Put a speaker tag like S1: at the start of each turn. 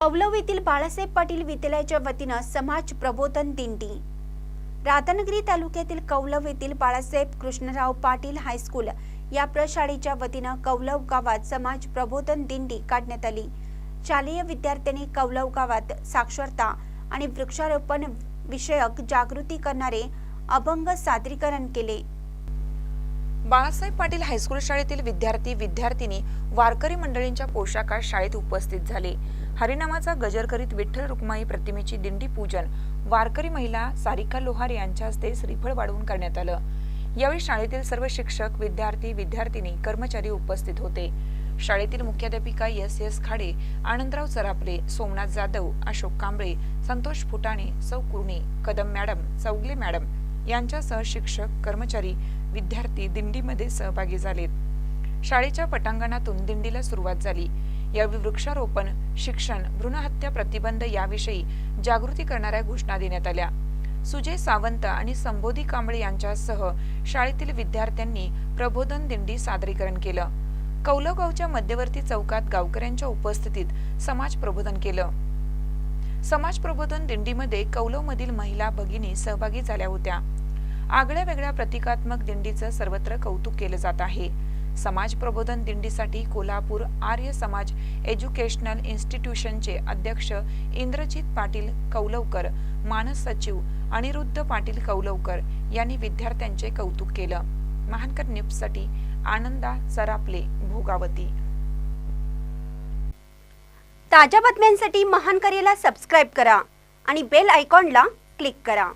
S1: कौलव येथील बाळासाहेब पाटील विद्यालयाच्या वतीनं समाज प्रबोधन दिंडी. राधानगरी तालुक्यातील कौलव येथील बाळासाहेब कृष्णराव पाटील हायस्कूल या प्रशाळेच्या वतीनं कौलव गावात समाज प्रबोधन दिंडी काढण्यात आली. शालेय विद्यार्थ्यांनी कौलव गावात साक्षरता आणि वृक्षारोपण विषयक जागृती करणारे अभंग सादरीकरण केले.
S2: बाळासाहेब पाटील हायस्कूल शाळेतील विद्यार्थी विद्यार्थिनी वारकरी मंडळींच्या पोशाखात शाळेत उपस्थित झाले. हरिनामाचा गजर करीत विठ्ठल रुक्माई प्रतिमेची दिंडी पूजन वारकरी महिला सारिका लोहार यांच्या हस्ते श्रीफळ वाढवून करण्यात आलं. यावेळी शाळेतील सर्व शिक्षक विद्यार्थी विद्यार्थिनी कर्मचारी उपस्थित होते. शाळेतील मुख्याध्यापिका एस एस खाडे आनंदराव सरापले सोमनाथ जाधव अशोक कांबळे संतोष फुटाणे सौ कुर्णे कदम मॅडम चौगले मॅडम यांच्यासह शिक्षक कर्मचारी विद्यार्थी दिंडीमध्ये सहभागी झालेत. शाळेच्या पटांगणातून दिंडीला सुरुवात झाली. यावेळी वृक्षारोपण शिक्षण भ्रूणहत्या प्रतिबंध याविषयी जागृती करणाऱ्या घोषणा देण्यात आल्या. सुजय सावंत आणि संबोधी कांबळे यांच्यासह शाळेतील विद्यार्थ्यांनी प्रबोधन दिंडी सादरीकरण केलं. कौलगावच्या मध्यवर्ती चौकात गावकऱ्यांच्या उपस्थितीत समाज प्रबोधन केलं. समाज प्रबोधन दिंडीमध्ये कौलवमधील महिला भगिनी सहभागी झाल्या होत्या. आगळ्या वेगळ्या प्रतिकात्मक दिंडीचं सर्वत्र कौतुक केलं जात आहे. समाज प्रबोधन दिंडीसाठी कोल्हापूर आर्य समाज एज्युकेशनल इन्स्टिट्यूशनचे अध्यक्ष इंद्रजित पाटील कौलवकर मानस सचिव अनिरुद्ध पाटील कौलवकर यांनी विद्यार्थ्यांचे कौतुक केलं. महानकर न्यूजसाठी आनंदा सरापले भोगावती.
S1: ताज्या बातम्यांसाठी महानकरेला सबस्क्राईब करा आणि बेल आयकॉनला क्लिक करा.